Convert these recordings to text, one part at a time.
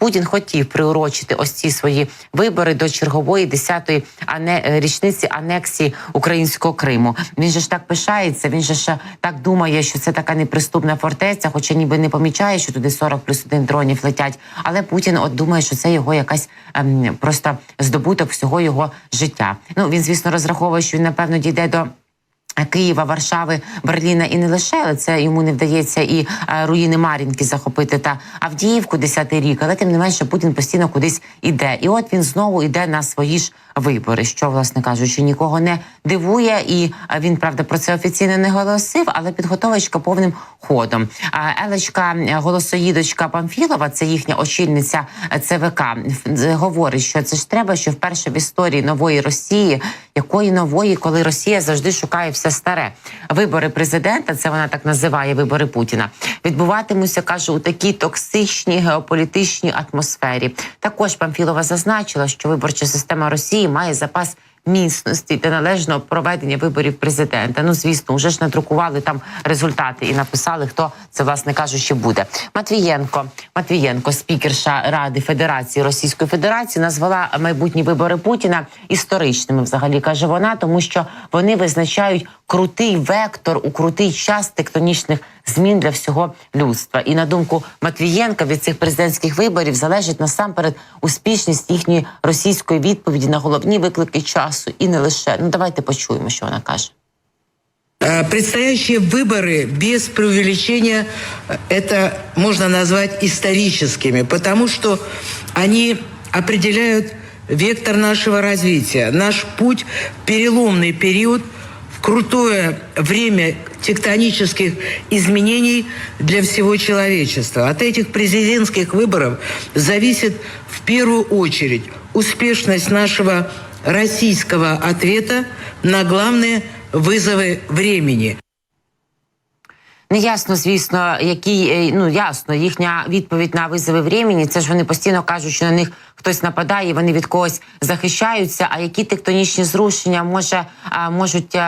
Путін хотів приурочити ось ці свої вибори до чергової 10-ї ане... е, річниці анексії українського Криму. Він же ж так пишається. Він же ж так думає, що це така неприступна фортеця, хоча ніби не помічає, що туди 40 плюс один дронів летять. Але Путін от думає, що це його якась ем, просто здобуток всього його життя. Ну він, звісно, розраховує, що він напевно дійде до. Києва, Варшави, Берліна і не лише, але це йому не вдається і е, руїни Мар'їнки захопити та Авдіївку 10-й рік. Але тим не менше Путін постійно кудись іде. І от він знову йде на свої ж вибори, що власне кажучи, нікого не дивує. І е, він правда про це офіційно не голосив, але підготовочка повним ходом. Елечка е, голосоїдочка Памфілова, це їхня очільниця е, ЦВК, говорить, що це ж треба, що вперше в історії нової Росії, якої нової, коли Росія завжди шукає все старе. Вибори президента, це вона так називає вибори Путіна, відбуватимуться, каже, у такій токсичній геополітичній атмосфері. Також Памфілова зазначила, що виборча система Росії має запас. Міцності та належного проведення виборів президента. Ну звісно, вже ж надрукували там результати і написали, хто це власне кажучи буде. Матвієнко, Матвієнко, спікерша Ради Федерації Російської Федерації, назвала майбутні вибори Путіна історичними. Взагалі каже вона, тому що вони визначають крутий вектор у крутий час тектонічних змін для всього людства. І на думку Матвієнка від цих президентських виборів залежить насамперед успішність їхньої російської відповіді на головні виклики часу, і не лише. Ну давайте почуємо, що вона каже. Э, Предстоящие выборы без преувеличения э, это можно назвать историческими, потому что они определяют вектор нашего развития, наш путь в переломный период, крутое время тектонических изменений для всего человечества. От этих президентских выборов зависит в первую очередь успешность нашего российского ответа на главные вызовы времени. Неясно, звісно, які е, ну ясно, їхня відповідь на визови времени. Це ж вони постійно кажуть, що на них хтось нападає, вони від когось захищаються. А які тектонічні зрушення може можуть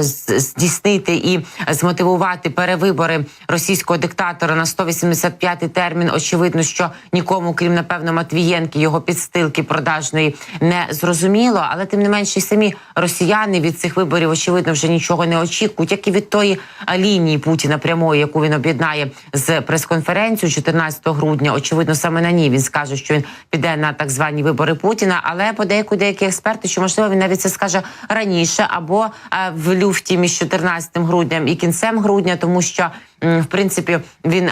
з- здійснити і змотивувати перевибори російського диктатора на 185-й термін? Очевидно, що нікому, крім напевно, Матвієнки, його підстилки продажної не зрозуміло. Але тим не менше, самі росіяни від цих виборів очевидно вже нічого не очікують, як і від тої лінії Путіна прямої, яку він об'єднає з прес-конференцією 14 грудня. Очевидно, саме на ній він скаже, що він піде на так звані вибори Путіна. Але подейку деякі експерти, що можливо він навіть це скаже раніше або в люфті між 14 грудням і кінцем грудня, тому що в принципі він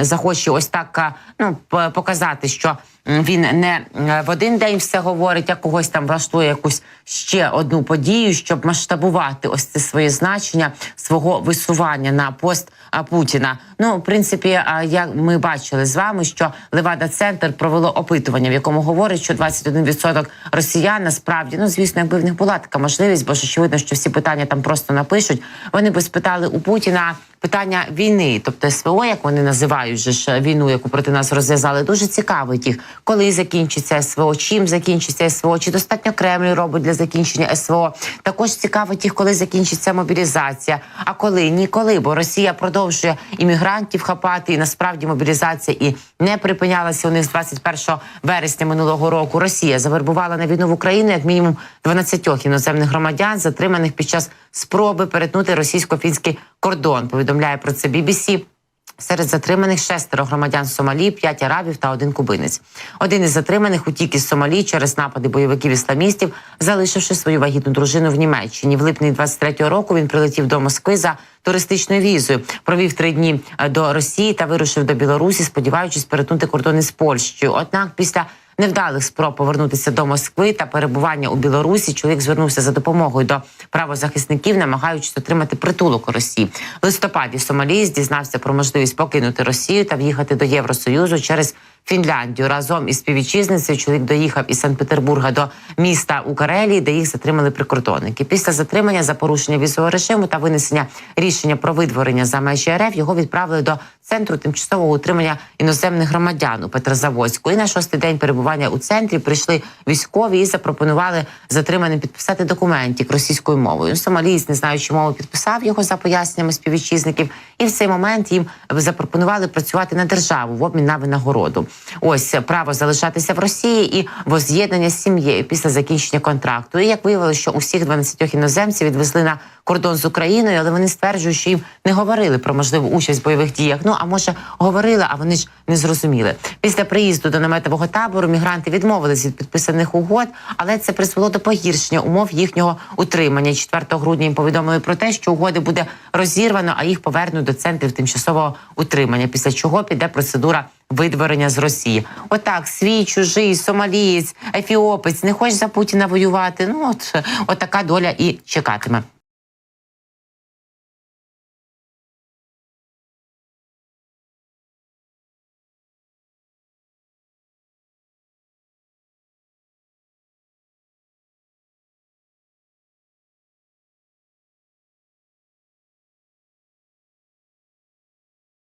захоче ось так ну показати, що він не е, в один день все говорить, а когось там влаштує якусь ще одну подію, щоб масштабувати ось це своє значення свого висування на пост Путіна. Ну, в принципі, як ми бачили з вами, що Левада Центр провело опитування, в якому говорить, що 21% росіян насправді, ну звісно, якби в них була така можливість, бо ж очевидно, що всі питання там просто напишуть. Вони би спитали у Путіна питання війни, тобто СВО, як вони називають же ж війну, яку проти нас розв'язали, дуже цікавить їх, коли закінчиться СВО, чим закінчиться СВО, чи достатньо Кремль робить для закінчення СВО. Також цікавить їх, коли закінчиться мобілізація. А коли ніколи, бо Росія продовжує іммігрантів хапати, і насправді мобілізація і не припинялася у них з 21 вересня минулого року. Росія завербувала на війну в Україну як мінімум 12 іноземних громадян, затриманих під час спроби перетнути російсько-фінський кордон. Повідомляє про це BBC. Серед затриманих шестеро громадян Сомалі, п'ять арабів та один кубинець. Один із затриманих утік із Сомалі через напади бойовиків ісламістів, залишивши свою вагітну дружину в Німеччині. В липні 23-го року він прилетів до Москви за туристичною візою. Провів три дні е, до Росії та вирушив до Білорусі, сподіваючись перетнути кордони з Польщею. Однак, після невдалих спроб повернутися до Москви та перебування у Білорусі. Чоловік звернувся за допомогою до правозахисників, намагаючись отримати притулок у Росії. В листопаді Сомалієць дізнався про можливість покинути Росію та в'їхати до Євросоюзу через Фінляндію. Разом із співвітчизницею чоловік доїхав із Санкт-Петербурга до міста у Карелії, де їх затримали прикордонники. Після затримання за порушення візового режиму та винесення рішення про видворення за межі РФ його відправили до центру тимчасового утримання іноземних громадян у Петрозаводську. І на шостий день перебування у центрі прийшли військові і запропонували затриманим підписати документ як російською мовою. Сомалієць, не знаючи мови, підписав його за поясненнями співвітчизників, і в цей момент їм запропонували працювати на державу в обмін на винагороду. Ось право залишатися в Росії і воз'єднання з сім'єю після закінчення контракту. І як виявилося, що усіх 12 іноземців відвезли на кордон з Україною, але вони стверджують, що їм не говорили про можливу участь в бойових діях. Ну а може говорили, а вони ж не зрозуміли. Після приїзду до наметового табору мігранти відмовились від підписаних угод, але це призвело до погіршення умов їхнього утримання. 4 грудня їм повідомили про те, що угоди буде розірвано, а їх повернуть до центрів тимчасового утримання. Після чого піде процедура видворення з Росії. Отак, свій, чужий, сомалієць, ефіопець, не хоче за Путіна воювати. Ну от, от така доля і чекатиме.